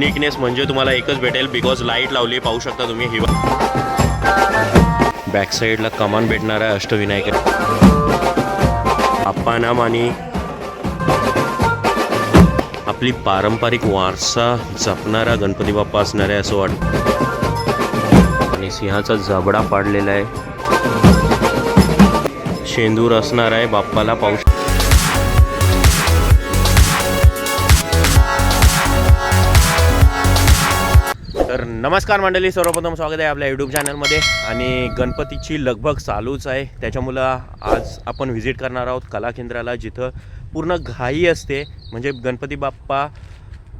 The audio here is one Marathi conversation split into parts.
युनिकनेस म्हणजे तुम्हाला एकच भेटेल बिकॉज लाइट लावली पाहू शकता तुम्ही ही बॅक साईडला कमान भेटणार आहे अष्टविनायक नाम आणि आपली पारंपरिक वारसा जपणारा गणपती बाप्पा असणार आहे असं वाटतं आणि सिंहाचा जबडा पाडलेला आहे. शेंदूर असणार आहे बाप्पाला पाहू नमस्कार मंडळी सर्वप्रथम स्वागत आहे आपल्या यूट्यूब चॅनलमध्ये आणि गणपतीची लगभग चालूच आहे. त्याच्यामुळं आज आपण व्हिजिट करणार आहोत कला केंद्राला जिथं पूर्ण घाई असते. म्हणजे गणपती बाप्पा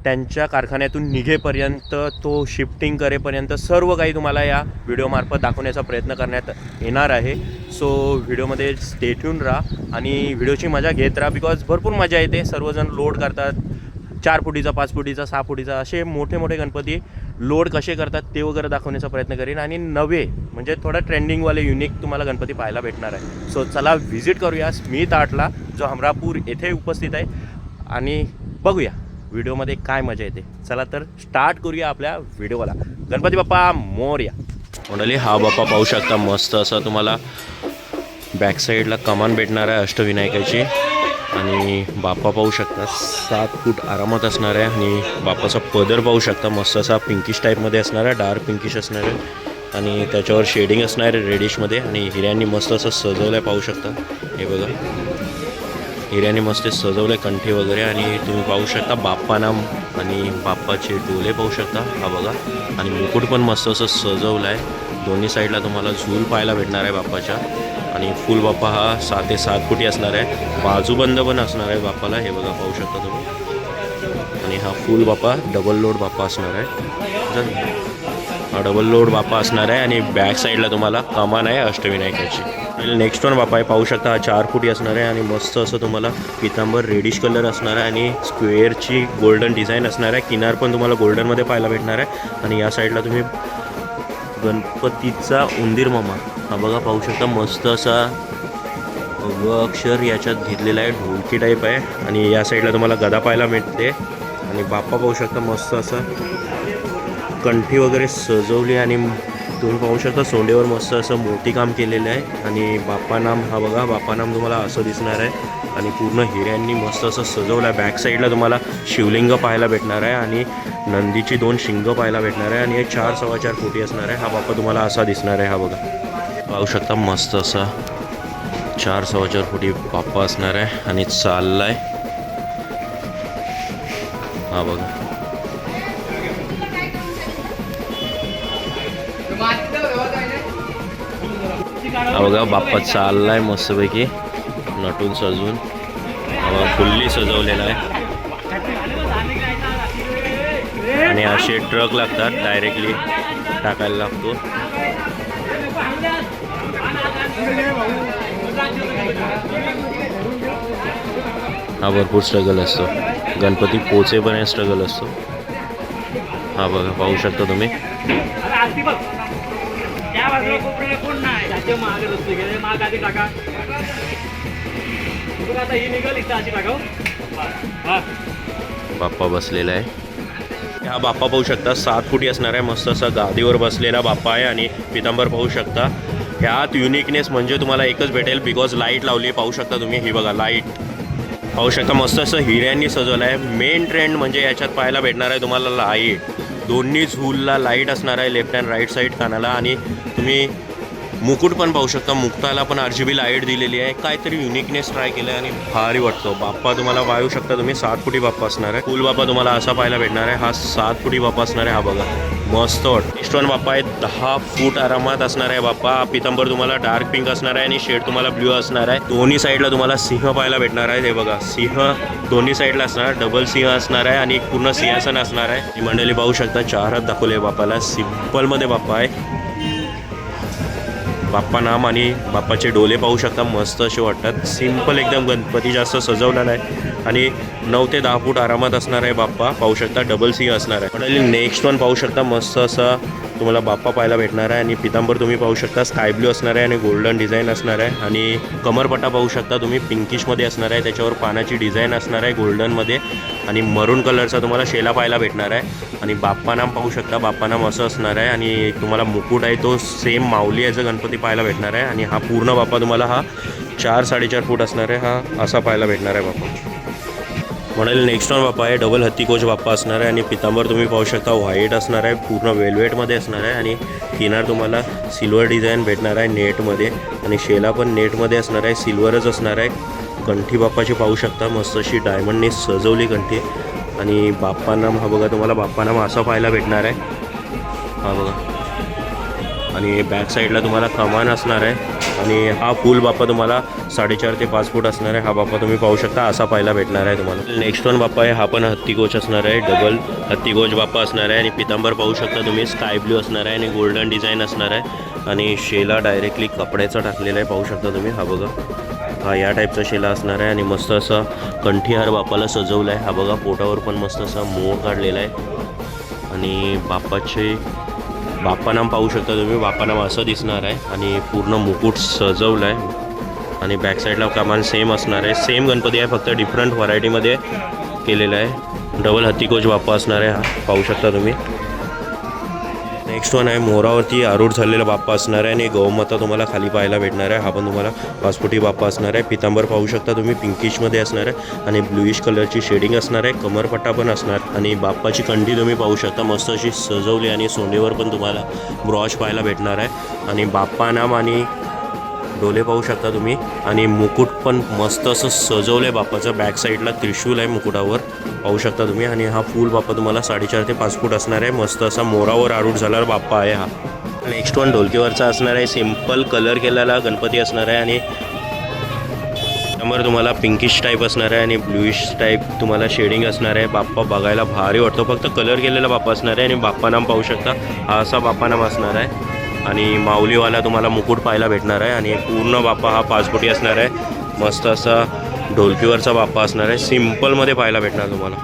त्यांच्या कारखान्यातून निघेपर्यंत तो शिफ्टिंग करेपर्यंत सर्व काही तुम्हाला या व्हिडिओमार्फत दाखवण्याचा प्रयत्न करण्यात येणार आहे. सो व्हिडिओमध्ये स्टेट्यून राहा आणि व्हिडिओची मजा घेत राहा बिकॉज भरपूर मजा येते. सर्वजण लोड करतात. चार फुटीचा पाच फुटीचा सहा फुटीचा असे मोठे मोठे गणपती लोड कसे करतात ते वगैरे दाखवण्याचा प्रयत्न करीन. आणि नवे म्हणजे थोडं ट्रेंडिंगवाले युनिक तुम्हाला गणपती पाहायला भेटणार आहे. सो चला व्हिजिट करूया स्मिथ आर्टला जो हमरापूर येथे उपस्थित आहे. आणि बघूया व्हिडिओमध्ये काय मजा येते. चला तर स्टार्ट करूया आपल्या व्हिडिओला. गणपती बाप्पा मोरया मंडळी हा बाप्पा पाहू शकता मस्त असा तुम्हाला बॅक साईडला कमान भेटणार आहे अष्टविनायकाची. आणि बाप्पा पाहू शकता सात फूट आरामात असणार आहे आणि बाप्पाचा पदर पाहू शकता मस्त असा पिंकिश टाईपमध्ये असणार आहे डार्क पिंकिश असणार आहे. आणि त्याच्यावर शेडिंग असणार आहे रेडिशमध्ये आणि हिऱ्यांनी मस्त असं सजवलं आहे पाहू शकता. हे बघा. हिऱ्याने मस्त सजवलं आहे कंठे वगैरे. आणि तुम्ही पाहू शकता बाप्पाना आणि बाप्पाचे डोले पाहू शकता. हा बघा. आणि मुकुट पण मस्त असं सजवलं आहे दोन्ही साईडला तुम्हाला झूल पाहायला भेटणार आहे बाप्पाच्या. आणि फुल बाप्पा हा सात ते सात फुटी असणार आहे? बाजूबंद पण असणार आहे बाप्पाला हे बघा पाहू शकता तुम्ही. आणि हा फुल बाप्पा डबल लोड बाप्पा असणार आहे. हा डबल लोड बाप्पा असणार आहे आणि बॅक साईडला तुम्हाला कमान आहे अष्टविनायकाची. नेक्स्ट वन बाप्पा आहे पाहू शकता हा चार फुटी असणार आहे आणि मस्त असं तुम्हाला पितांबर रेडिश कलर असणार आहे आणि स्क्वेअरची गोल्डन डिझाईन असणार आहे. किनार पण तुम्हाला गोल्डनमध्ये पाहायला भेटणार आहे. आणि या साईडला तुम्ही गणपतीचा उंदीर मामा. हा बघा पाहू शकता मस्त असा व अक्षर याच्यात घेतलेला आहे ढोलकी टाईप आहे. आणि या साईडला तुम्हाला गदा पाहायला मिळते आणि बाप्पा पाहू शकता मस्त असं कंठी वगैरे सजवली आणि तुम्ही पाहू शकता सोंडेवर मस्त असं मोठी काम केलेलं आहे. आणि बाप्पानाम हा बघा बाप्पानाम तुम्हाला असं दिसणार आहे. आणि पूर्ण हिऱ्यांनी मस्त असं सजवलं आहे. बॅक साईडला तुम्हाला शिवलिंग पाहायला भेटणार आहे. आणि नंदीची दोन शिंग पाहायला भेटणार आहे आणि हे चार सव्वा चार फुटी असणार आहे. हा बाप्पा तुम्हाला असा दिसणार आहे हा बघा. पाहू शकता मस्त असा चार सव्वा चार फुटी बाप्पा असणार आहे आणि चाललाय. हा बघा. हा बघा बाप्पा चाललाय मस्तपैकी. नटून सजून हा फुल्ली सजवलेला आहे. आणि असे ट्रक लागतात डायरेक्टली टाकायला लागतो. हा भरपूर स्ट्रगल असतो. गणपती पोचे पोचेपर्यंत स्ट्रगल असतो. हा बघा पाहू शकता तुम्ही. बाप्पा बसलेला आहे. हा बाप्पा पाहू शकता. सात फुटी असणार आहे मस्त असा गादीवर बसलेला बाप्पा आहे आणि पितांबर पाहू शकता. ह्यात युनिकनेस म्हणजे तुम्हाला एकच भेटेल बिकॉज लाइट लावली पाहू शकता तुम्ही. ही बघा लाइट पाहू शकता मस्त असं हिऱ्यांनी सजवलं आहे. मेन ट्रेंड म्हणजे याच्यात पाहायला भेटणार आहे तुम्हाला लाइट दोन्ही झूलला लाइट असणार आहे लेफ्ट अँड राईट साईड कानाला. आणि तुम्ही मुकुट पण पाहू शकता. मुक्ताला पण आर जी बी लाइट दिलेली आहे. काहीतरी युनिकनेस ट्राय केलं आणि भारी वाटतो. बाप्पा तुम्हाला पाहू शकता तुम्ही. सात फुटी बाप्पा असणार आहे. फुल बाप्पा तुम्हाला असा पाहायला भेटणार आहे. हा सात फुटी बाप्पा असणार आहे. हा बघा. मस्त इस्टॉन बाप्पा आहे. दहा फूट आरामात असणार आहे बाप्पा. पितंबर तुम्हाला डार्क पिंक असणार आहे आणि शेड तुम्हाला ब्ल्यू असणार आहे. दोन्ही साईडला तुम्हाला सिंह पाहायला भेटणार आहे. हे बघा. सिंह दोन्ही साईडला असणार. डबल सिंह असणार आहे आणि पूर्ण सिंहासन असणार आहे. ही मंडळी पाहू शकता. चार हात दाखवले बाप्पाला. सिम्पलमध्ये बाप्पा आहे. बाप्पा नाम आणि बाप्पाचे डोले पाहू शकता मस्त असे वाटतात. सिंपल एकदम गणपती जास्त सजवला नाही आणि नऊ ते दहा फूट आरामात असणार आहे बाप्पा. पाहू शकता डबल सी असणार आहे. मंडळी नेक्स्ट वन पाहू शकता मस्त असा तुम्हाला बाप्पा पाहायला भेटणार आहे. आणि पितांबर तुम्ही पाहू शकता. स्काय ब्ल्यू असणार आहे आणि गोल्डन डिझाईन असणार आहे. आणि कमरपट्टा पाहू शकता तुम्ही. पिंकिशमध्ये असणार आहे. त्याच्यावर पानाची डिझाईन असणार आहे गोल्डनमध्ये आणि मरून कलरचा तुम्हाला शेला पाहायला भेटणार आहे. आणि बाप्पानाम पाहू शकता. बाप्पानाम असं असणार आहे. आणि तुम्हाला मुकुट आहे तो सेम माऊली याचा गणपती पाहायला भेटणार आहे. आणि हा पूर्ण बाप्पा तुम्हाला हा चार साडेचार फूट असणार आहे. हा असा पाहायला भेटणार आहे बाप्पा. म्हणाल नेक्स्ट वन बाप्पा आहे डबल हत्ती कोच बाप्पा असणार आहे आणि पितांबर तुम्ही पाहू शकता व्हाईट असणार आहे पूर्ण वेलवेटमध्ये असणार आहे आणि किनार तुम्हाला सिल्वर डिझाईन भेटणार आहे नेटमध्ये आणि शेला पण नेटमध्ये असणार आहे सिल्वरच असणार आहे. कंठी बाप्पाची पाहू शकता मस्त अशी डायमंडने सजवली कंठी. आणि बाप्पानाम हा बघा तुम्हाला बाप्पानाम असा पाहायला भेटणार आहे. हा बघा. आणि बॅक साईडला तुम्हाला कमान असणार आहे. आणि हा फुल बाप्पा तुम्हाला साडेचार ते पाच फूट असणार आहे. हा बाप्पा तुम्ही पाहू शकता. असा पाहायला भेटणार आहे तुम्हाला. नेक्स्ट वन बाप्पा आहे. हा पण हत्तीगोच असणार आहे. डबल हत्तीगोच बाप्पा असणार आहे. आणि पितांबर पाहू शकता तुम्ही. स्काय ब्ल्यू असणार आहे. आणि गोल्डन डिझाईन असणार आहे. आणि शेला डायरेक्टली कपड्याचा टाकलेला आहे. पाहू शकता तुम्ही. हा बघा. हा या टाईपचा शेला असणार आहे. आणि मस्त असा कंठीहार बाप्पाला सजवला आहे. हा बघा. पोटावर पण मस्त असा मोर काढलेला आहे. आणि बाप्पाचे बाप्पानाम पाहू शकता तुम्ही. बाप्पानाम असं दिसणार आहे आणि पूर्ण मुकुट सजवलं आहे आणि बॅक साईडला कमान सेम असणार आहे. सेम गणपती आहे फक्त डिफरंट व्हरायटीमध्ये केलेला आहे. डबल हत्तीकोच बाप्पा असणार आहे. हा पाहू शकता तुम्ही. नेक्स्ट वन आहे मोरावरती आरूढ झालेला बाप्पा असणार आहे आणि गौमाता तुम्हाला खाली पाहायला भेटणार आहे. हा पण तुम्हाला पाचफुटी बाप्पा असणार आहे. पितांबर पाहू शकता तुम्ही पिंकिशमध्ये असणार आहे आणि ब्लुईश कलरची शेडिंग असणार आहे. कमरपट्टा पण असणार आणि बाप्पाची कंठी तुम्ही पाहू शकता. मस्त अशी सजवली आणि सोंडेवर पण तुम्हाला ब्रॉश पाहायला भेटणार आहे. आणि बाप्पा नाम आणि डोले पाहू शकता तुम्ही. आणि मुकुट पण मस्त असं सजवलं आहे बाप्पाचं बॅक साईडला त्रिशूल आहे मुकुटावर. पाहू शकता तुम्ही. आणि हा फुल बाप्पा तुम्हाला साडेचार ते पाच फूट असणार आहे. मस्त असा मोरावर आरूढ झाल्यावर बाप्पा आहे हा. नेक्स्ट वन ढोलकीवरचा असणार आहे. सिंपल कलर केलेला गणपती असणार आहे. आणि त्यामुळे तुम्हाला पिंकिश टाईप असणार आहे. आणि ब्लूइश टाईप तुम्हाला शेडिंग असणार आहे. बाप्पा बघायला भारी वाटतो. फक्त कलर केलेला बाप्पा असणार आहे. आणि बाप्पा नाम पाहू शकता. हा असा बाप्पा नाम असणार आहे. आणि माऊलीवाला तुम्हाला मुकुट पाहायला भेटणार आहे आणि पूर्ण बाप्पा हा पाच असणार आहे. मस्त असा ढोलकीवरचा बाप्पा असणार आहे. सिम्पलमध्ये पाहायला भेटणार तुम्हाला.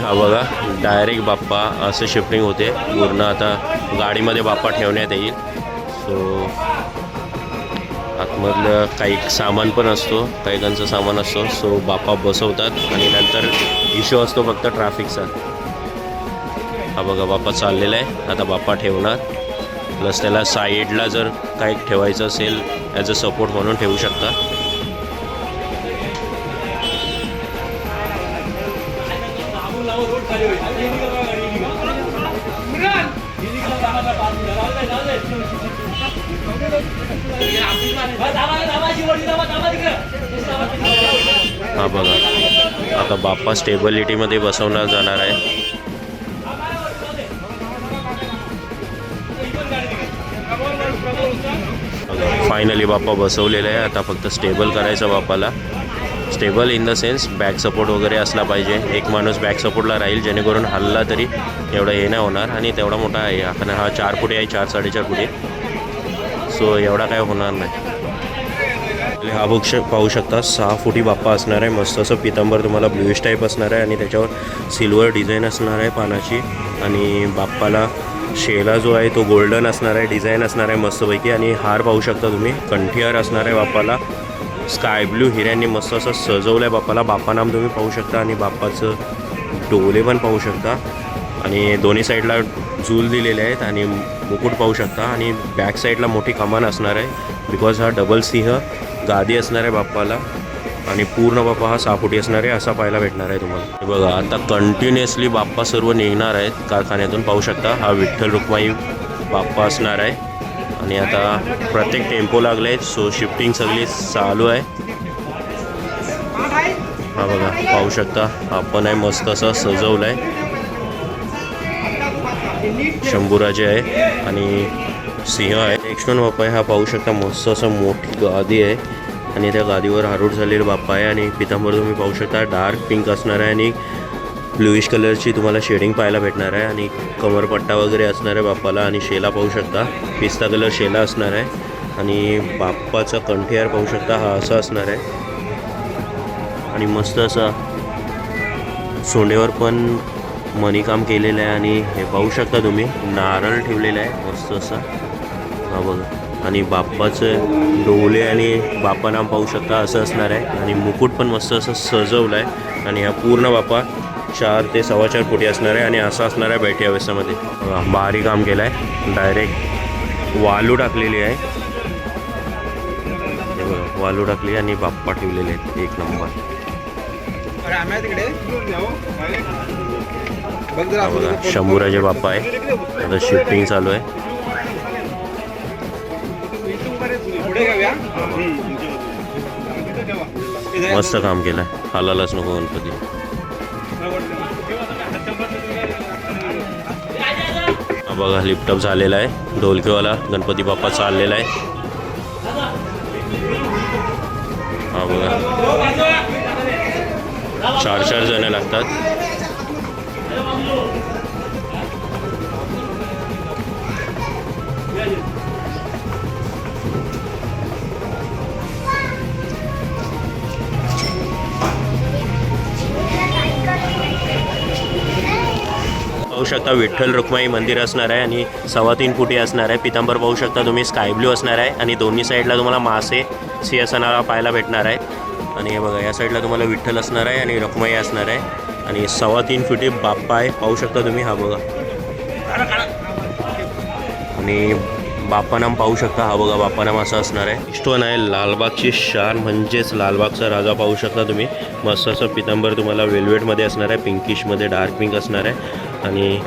हा बघा डायरेक्ट बाप्पा असं शिफ्टिंग होते. पूर्ण आता गाडीमध्ये बाप्पा ठेवण्यात येईल. सो आतमधलं काही सामान पण असतो. काही त्यांचं सामान असतो. सो बाप्पा बसवतात आणि नंतर इश्यू असतो फक्त ट्रॅफिकचा हा बघा बाप्पा चाललेला आहे. आता बाप्पा ठेवणार. प्लस त्याला साईडला जर काही ठेवायचं असेल ॲज अ सपोर्ट म्हणून ठेवू शकता. हा बघा आता बाप्पा स्टेबिलिटीमध्ये बसवला जाणार आहे. फायनली बाप्पा बसवलेला आहे. आता फक्त स्टेबल करायचं बाप्पाला. Stable in the sense back support वगैरे असला पाहिजे. एक माणूस बॅक सपोर्टला राहील जेणेकरून हल्ला तरी एवढं हे नाही होणार. आणि तेवढा मोठा आहे. कारण हा चार फुटे आहे चार साडेचार फुटे. सो एवढा काय होणार नाही. हा बुक श पाहू शकता सहा फुटी बाप्पा असणार आहे. मस्त असं पितांबर तुम्हाला ब्लूइश टाईप असणार आहे. आणि त्याच्यावर सिल्वर डिझाईन असणार आहे पानाची. आणि बाप्पाला शेला जो आहे तो गोल्डन असणार आहे डिझाईन असणार आहे मस्तपैकी आणि हार पाहू शकता तुम्ही. कंठीहार असणार आहे बाप्पाला. स्काय ब्लू हिऱ्यांनी मस्त असं सजवलं आहे बाप्पाला बाप्पानाम तुम्ही पाहू शकता आणि बाप्पाचं डोले पण पाहू शकता. आणि दोन्ही साईडला झूल दिलेले आहेत आणि मुकुट पाहू शकता. आणि बॅक साईडला मोठी कमान असणार आहे. बिकॉज हा डबल सिंह गादी असणार आहे बाप्पाला. आणि पूर्ण बाप्पा हा साफुटी असणार आहे असा पाहायला भेटणार आहे तुम्हाला. बघा आता कंटिन्युअसली बाप्पा सर्व निघणार आहेत. कारखान्यातून पाहू शकता हा विठ्ठल रुक्माई बाप्पा असणार आहे. आणि आता प्रत्येक टेम्पो लागले आहेत सो शिफ्टिंग सगळी चालू आहे. हा बघा पाहू शकता आपण आहे मस्त असं सजवलं आहे शंभूराजे आहे आणि सिंह आहे. नेक्स्ट बाप्पा आहे हा पाहू शकता मस्त असं मोठी गादी आहे. आणि त्या गादीवर हारूड झालेला बाप्पा आहे आणि पितांबर तुम्ही पाहू शकता डार्क पिंक असणार आहे आणि ब्लुईश कलरची तुम्हाला शेडिंग पाहायला भेटणार आहे आणि कमरपट्टा वगैरे असणार आहे बाप्पाला आणि शेला पाहू शकता पिस्ता कलर शेला असणार आहे आणि बाप्पाचा कंठियार पाहू शकता हा असा असणार आहे. आणि मस्त असा सोंडेवर पण मणीकाम केलेलं आहे आणि हे पाहू शकता तुम्ही नारळ ठेवलेलं आहे मस्त असं. हा बघा. आणि बाप्पाचं डोले आणि बाप्पा नाम पाहू शकता असं असणार आहे. आणि मुकुट पण मस्त असं सजवलं आहे आणि हा पूर्ण बाप्पा चार ते सव्वा चार फुटी असणार आहे आणि असं असणार आहे बैठी अवस्थेमध्ये भारी काम केलं आहे डायरेक्ट वालू टाकलेली आहे. हे बघा, वालू टाकली आणि बाप्पा ठेवलेले आहेत. एक नंबर. बघा शंभूराजे बाप्पा आहे. आता शिफ्टिंग चालू आहे. मस्त काम केलं. आहे नको गणपती. बघा लिफ्टअप झालेला आहे. ढोलकीवाला गणपती बाप्पा चाललेला आहे. हा बघा. चार चार जण लागतात. पाहू शकता विठ्ठल रुक्माई मंदिर असणार आहे आणि सव्वा तीन फुटी असणार आहे. पितांबर पाहू शकता तुम्ही स्काय ब्ल्यू असणार आहे आणि दोन्ही साईडला तुम्हाला मासे सिंहासनाला पाहायला भेटणार आहे. आणि हे बघा या साईडला तुम्हाला विठ्ठल असणार आहे आणि रुक्माई असणार आहे. आणि सव्वा तीन फुटी बाप्पा आहे पाहू शकता तुम्ही हा बघा. आणि बाप्पानाम पाहू शकता हा बघा बाप्पानाम असं असणार आहे. स्टोन आहे लालबागची शान म्हणजेच लालबागचा राजा पाहू शकता तुम्ही. मस्त असं पितांबर तुम्हाला वेल्वेटमध्ये असणार आहे पिंकिशमध्ये डार्क पिंक असणार आहे. आणि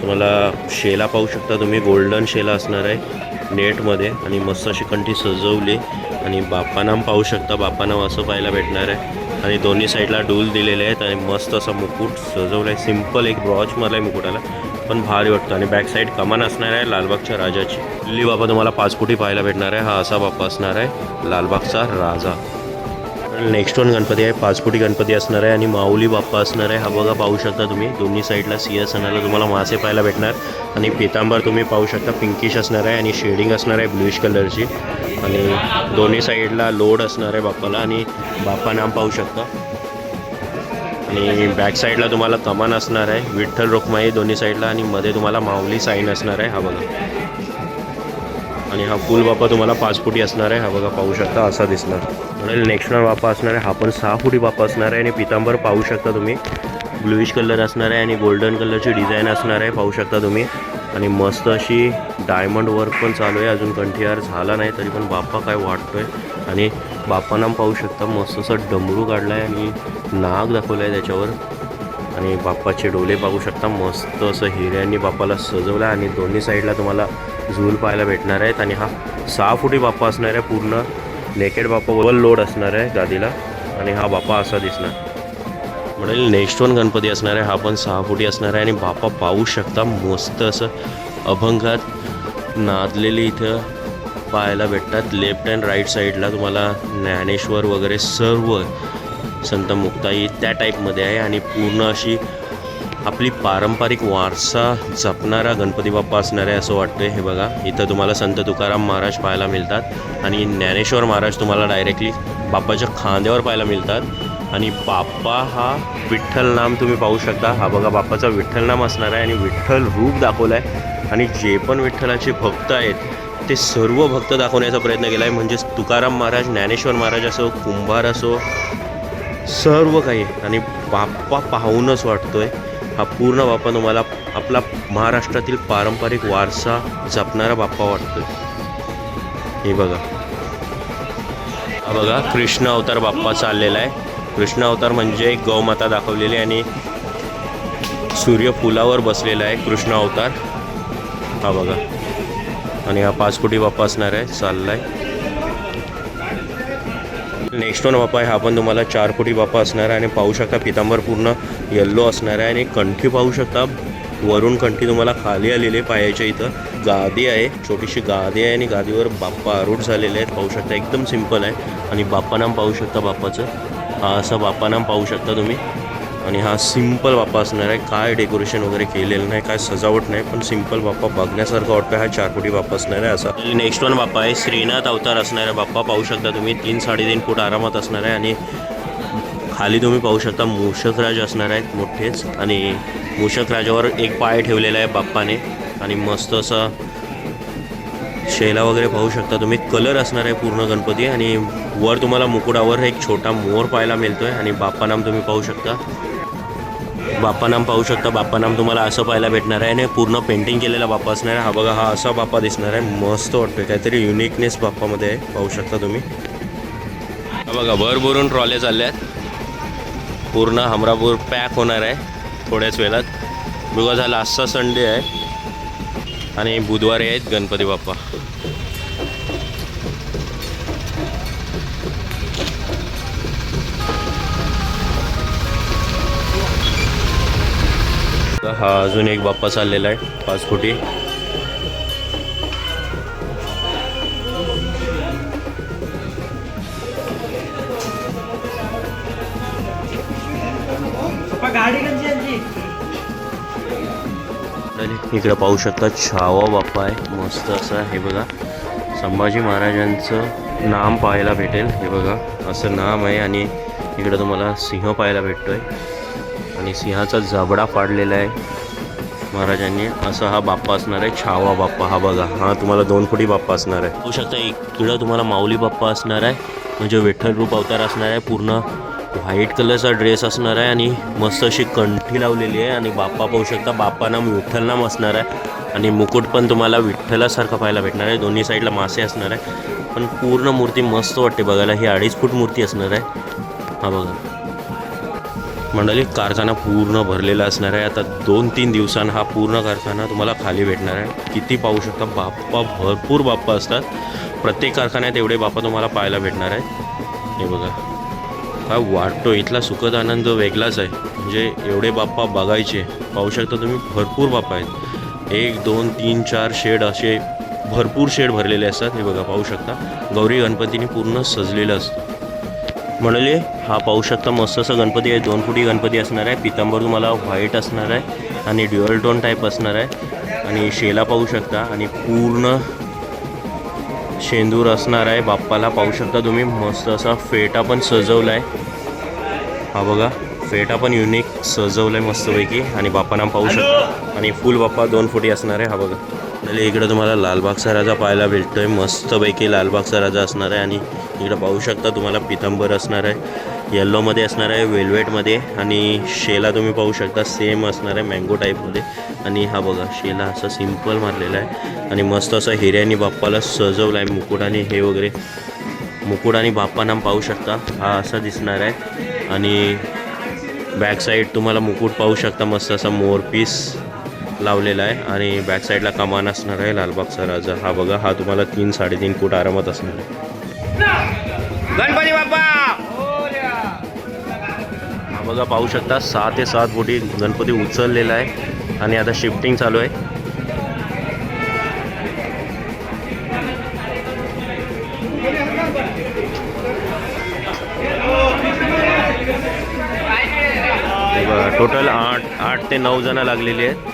तुम्हाला शेला पाहू शकता तुम्ही. गोल्डन शेला असणार आहे नेटमध्ये आणि मस्त अशी कंठी सजवली. आणि बाप्पानाम पाहू शकता बाप्पानाम असं पाहायला भेटणार आहे. आणि दोन्ही साईडला डूल दिलेले आहेत आणि मस्त असा मुकुट सजवला आहे. सिंपल एक ब्रॉच आहे मुकुटाला पण भारी वाटतं. आणि बॅक साईड कमान असणार आहे लालबागच्या राजाची. दिल्ली बाबा तुम्हाला पाच फुटी पाहायला भेटणार आहे. हा असा बाप्पा असणार आहे लालबागचा राजा. नेक्स्ट वन गणपती आहे पाचपुटी गणपती असणार आहे आणि माऊली बाप्पा असणार आहे. हा बघा पाहू शकता तुम्ही. दोन्ही साईडला सिंहासनाला तुम्हाला मासे पाहायला भेटणार. आणि पितांबर तुम्ही पाहू शकता पिंकिश असणार आहे आणि शेडिंग असणार आहे ब्लूइश कलरची. आणि दोन्ही साईडला लोड असणार आहे बाप्पाला आणि बाप्पा नाम पाहू शकता. आणि बॅक साईडला तुम्हाला कमान असणार आहे विठ्ठल रोखमाई दोन्ही साईडला आणि मध्ये तुम्हाला माऊली साईन असणार आहे. हा बघा. आणि हा फुल बाप्पा तुम्हाला पाच फुटी असणार आहे. हा बघा पाहू शकता असा दिसणार. म्हणून नेक्स्ट वन बाप्पा असणार आहे. हा पण सहा फुटी बाप्पा असणार आहे आणि पितांबर पाहू शकता तुम्ही. ब्लुईश कलर असणार आहे आणि गोल्डन कलरची डिझाईन असणार आहे पाहू शकता तुम्ही. आणि मस्त अशी डायमंड वर्क पण चालू आहे. अजून कंठीहार झाला नाही तरी पण बाप्पा काय वाटतो आहे आणि बाप्पांना पाहू शकता मस्त असं डमरू काढला आहे आणि नाग दाखवलं आहे त्याच्यावर. आणि बाप्पाचे डोले पाहू शकता मस्त असं हिऱ्यांनी बाप्पाला सजवलं आहे आणि दोन्ही साईडला तुम्हाला झूल पाहायला भेटणार आहेत. आणि हा सहा फुटी बाप्पा असणार आहे पूर्ण. नेकेड बापा वर लोड असणार आहे गादीला. आणि हा बाप्पा असा दिसणार. म्हणजे नेक्स्ट वन गणपती असणार आहे. हा पण सहा फुटी असणार आहे. आणि बापा पाहू शकता मस्त असं अभंगात नादलेले इथं पाहायला भेटतात. लेफ्ट अँड राईट साईडला तुम्हाला ज्ञानेश्वर वगैरे सर्व संत मुक्ताई त्या टाईपमध्ये आहे. आणि पूर्ण अशी आपली पारंपरिक वारसा जपणारा गणपती बाप्पा असणार आहे असं वाटतं हे बघा इथं तुम्हाला संत तुकाराम महाराज पाहायला मिळतात आणि ज्ञानेश्वर महाराज तुम्हाला डायरेक्टली बाप्पाच्या खांद्यावर पाहायला मिळतात. आणि बाप्पा हा विठ्ठल नाम तुम्ही पाहू शकता. हा बघा बाप्पाचा विठ्ठल नाम असणार आहे आणि विठ्ठल रूप दाखवलं आहे आणि जे पण विठ्ठलाचे भक्त आहेत ते सर्व भक्त दाखवण्याचा प्रयत्न केला आहे म्हणजेच तुकाराम महाराज ज्ञानेश्वर महाराज असो कुंभार असो सर्व काही. आणि बाप्पा पाहूनच वाटतो आहे हा पूर्ण बाप्पा तुम्हाला आपला महाराष्ट्रातील पारंपरिक वारसा जपणारा बाप्पा वाटतोय. हे बघा. हा बघा कृष्ण अवतार बाप्पा चाललेला आहे. कृष्ण अवतार म्हणजे गौमाता दाखवलेली आणि सूर्य फुलावर बसलेला आहे कृष्ण अवतार. हा बघा. आणि हा पाच कोटी बाप्पा असणार आहे चाललाय. नेक्स्ट वन बापा आहे हा पण तुम्हाला चार कोटी बापा असणार आहे आणि पाहू शकता पितांबर पूर्ण येल्लो असणार आहे आणि कंठी पाहू शकता वरून कंठी तुम्हाला खाली आलेली आहे पायाच्या इथं. गादी आहे छोटीशी गादी आहे आणि गादीवर बाप्पा आरूढ झालेले आहेत. पाहू शकता एकदम सिंपल आहे. आणि बाप्पानाम पाहू शकता बाप्पाचं. हा असं बाप्पानाम पाहू शकता तुम्ही. आणि हा सिंपल बाप्पा असणार आहे. काय डेकोरेशन वगैरे केलेलं नाही काय सजावट नाही पण सिंपल बाप्पा बघण्यासारखं वाटतं हा चारकोटी बाप्पा असणार आहे असा. नेक्स्ट वन बाप्पा आहे. श्रीनाथ अवतार असणार आहे बाप्पा. पाहू शकता तुम्ही तीन साडेतीन फूट आरामात असणार आहे. आणि खाली तुम्ही पाहू शकता मूषकराज असणार आहेत मोठेच. आणि मूषकराजावर एक पाय ठेवलेला आहे बाप्पाने. आणि मस्त असा शैला वगैरे पाहू शकता तुम्ही. कलर असणार आहे पूर्ण गणपती. आणि वर तुम्हाला मुकुडावर एक छोटा मोर पाहायला मिळतो आहे आणि बाप्पा नाम तुम्ही पाहू शकता. बाप्पा नाम पाहू शकता. बाप्पा नाम तुम्हाला असं पाहायला भेटणार आहे. आणि पूर्ण पेंटिंग केलेला बाप्पा असणार आहे. हा बघा हा असा बाप्पा दिसणार आहे. मस्त वाटतोय. काहीतरी युनिकनेस बाप्पामध्ये आहे पाहू शकता तुम्ही. हा बघा भरभरून ट्रॉल्या चालल्या आहेत. पूर्ण हमरापूर पॅक होणार आहे थोड्याच वेळात. बघा झाला असा संडे आहे. आणि बुधवारी आहेत गणपती बाप्पा. हा अजून एक बाप्पा चाललेला आहे पाच फुटी इकडे पाहू शकता छावा बाप्पा आहे मस्त असं हे बघा. संभाजी महाराजांचं नाम पाहायला भेटेल हे बघा. असं नाम आहे आणि इकडे तुम्हाला सिंह पाहायला भेटतोय. आणि सिंहाचा जबडा पाडलेला आहे. महाराजांनी असा हा बाप्पा असणार आहे छावा बाप्पा. हा बघा हा तुम्हाला दोन फुटी बाप्पा असणार आहे. होऊ शकता इकडं तुम्हाला माऊली बाप्पा असणार आहे म्हणजे विठ्ठल रूप अवतार असणार आहे पूर्ण व्हाईट कलरचा ड्रेस असणार आहे आणि मस्त अशी कंठी लावलेली आहे आणि बाप्पा पाहू शकता बाप्पा नाम विठ्ठल नाम असणार आहे. आणि मुकुट पण तुम्हाला विठ्ठलासारखं पाहायला भेटणार आहे. दोन्ही साईडला मासे असणार आहे. पण पूर्ण मूर्ती मस्त वाटते बघायला. ही अडीच फूट मूर्ती असणार आहे. हा बघा. मंडळी कारखाना पूर्ण भरलेला असणार आहे. आता दोन तीन दिवसांना हा पूर्ण कारखाना तुम्हाला खाली भेटणार आहे. किती पाहू शकता बाप्पा भरपूर बाप्पा असतात. प्रत्येक कारखान्यात एवढे बाप्पा तुम्हाला पाहायला भेटणार आहे हे बघा. हा वाटतो इथला सुखद आनंद वेगळाच आहे. म्हणजे एवढे बाप्पा बघायचे पाहू शकता तुम्ही भरपूर बाप्पा आहेत. एक दोन तीन चार शेड असे भरपूर शेड भरलेले असतात. हे बघा पाहू शकता. गौरी गणपतीने पूर्ण सजलेलं असतं. म्हणाले हा पाहू शकता मस्त असा गणपती आहे. दोन फुटी गणपती असणार आहे. पितांबर तुम्हाला व्हाईट असणार आहे आणि ड्युअल टोन टाईप असणार आहे. आणि शेला पाहू शकता आणि पूर्ण शेंदूर असणार आहे. बाप्पाला पाहू शकता तुम्ही मस्त असा फेटा पण सजवला आहे हा बघा फेटा पण युनिक सजवला आहे मस्तपैकी. आणि बाप्पांना पाहू शकता. आणि फुल बाप्पा दोन फुटी असणार आहे. हा बघा. म्हणजे इकडं तुम्हाला लालबागचा राजा पाहायला भेटतो आहे मस्तपैकी लालबागचा राजा असणार आहे. आणि इकडं पाहू शकता तुम्हाला पितंबर असणार आहे. येल्लोमध्ये असणार आहे वेल्वेटमध्ये आणि शेला तुम्ही पाहू शकता सेम असणार आहे मँगो टाईपमध्ये आणि हा बघा शेला असा सिंपल मारलेला आहे. आणि मस्त असं हिऱ्यानी बाप्पाला सजवला आहे मुकुट आणि हे वगैरे. मुकुट आणि बाप्पा नाम पाहू शकता हा असा दिसणार आहे. आणि बॅक साईड तुम्हाला मुकुट पाहू शकता मस्त असा मोर पीस लावलेला आहे. आणि बॅक साईडला कमान असणार आहे लालबागचा राजा. हा बघा हा तुम्हाला तीन साडेतीन फूट आरामात असणार आहे. बघा पाहू शकता सहा ते सात फुटी गणपती उचललेला आहे आणि आता शिफ्टिंग चालू आहे. बघा टोटल आठ आठ ते नऊ जण लागलेली आहेत.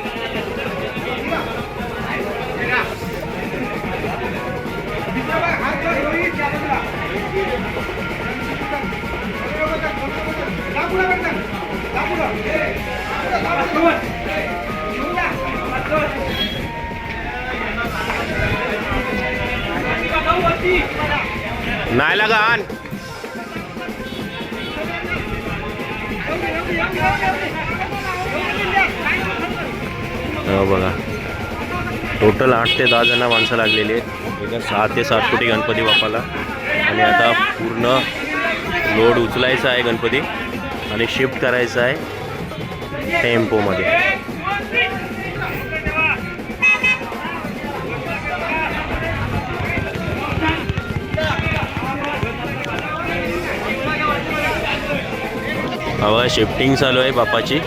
नाही लागा हो बघा. टोटल आठ ते दहा जण माणसं लागलेली आहेत. सहा ते सात कोटी गणपती बाप्पाला. आणि आता पूर्ण लोड उचलायचा आहे गणपती. आणि शिफ्ट करायचा आहे. टेम्पोमध्ये हवा शिफ्टिंग चालू आहे बापाची.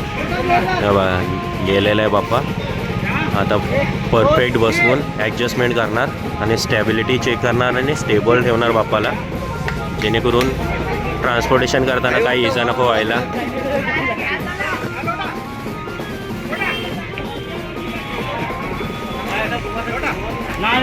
हे बघा, गेलेला आहे बाप्पा आता परफेक्ट बसवून ॲडजस्टमेंट करणार आणि स्टॅबिलिटी चेक करणार आणि स्टेबल ठेवणार बापाला जेणेकरून ट्रान्सपोर्टेशन करताना काही इजा नको व्हायला. नाही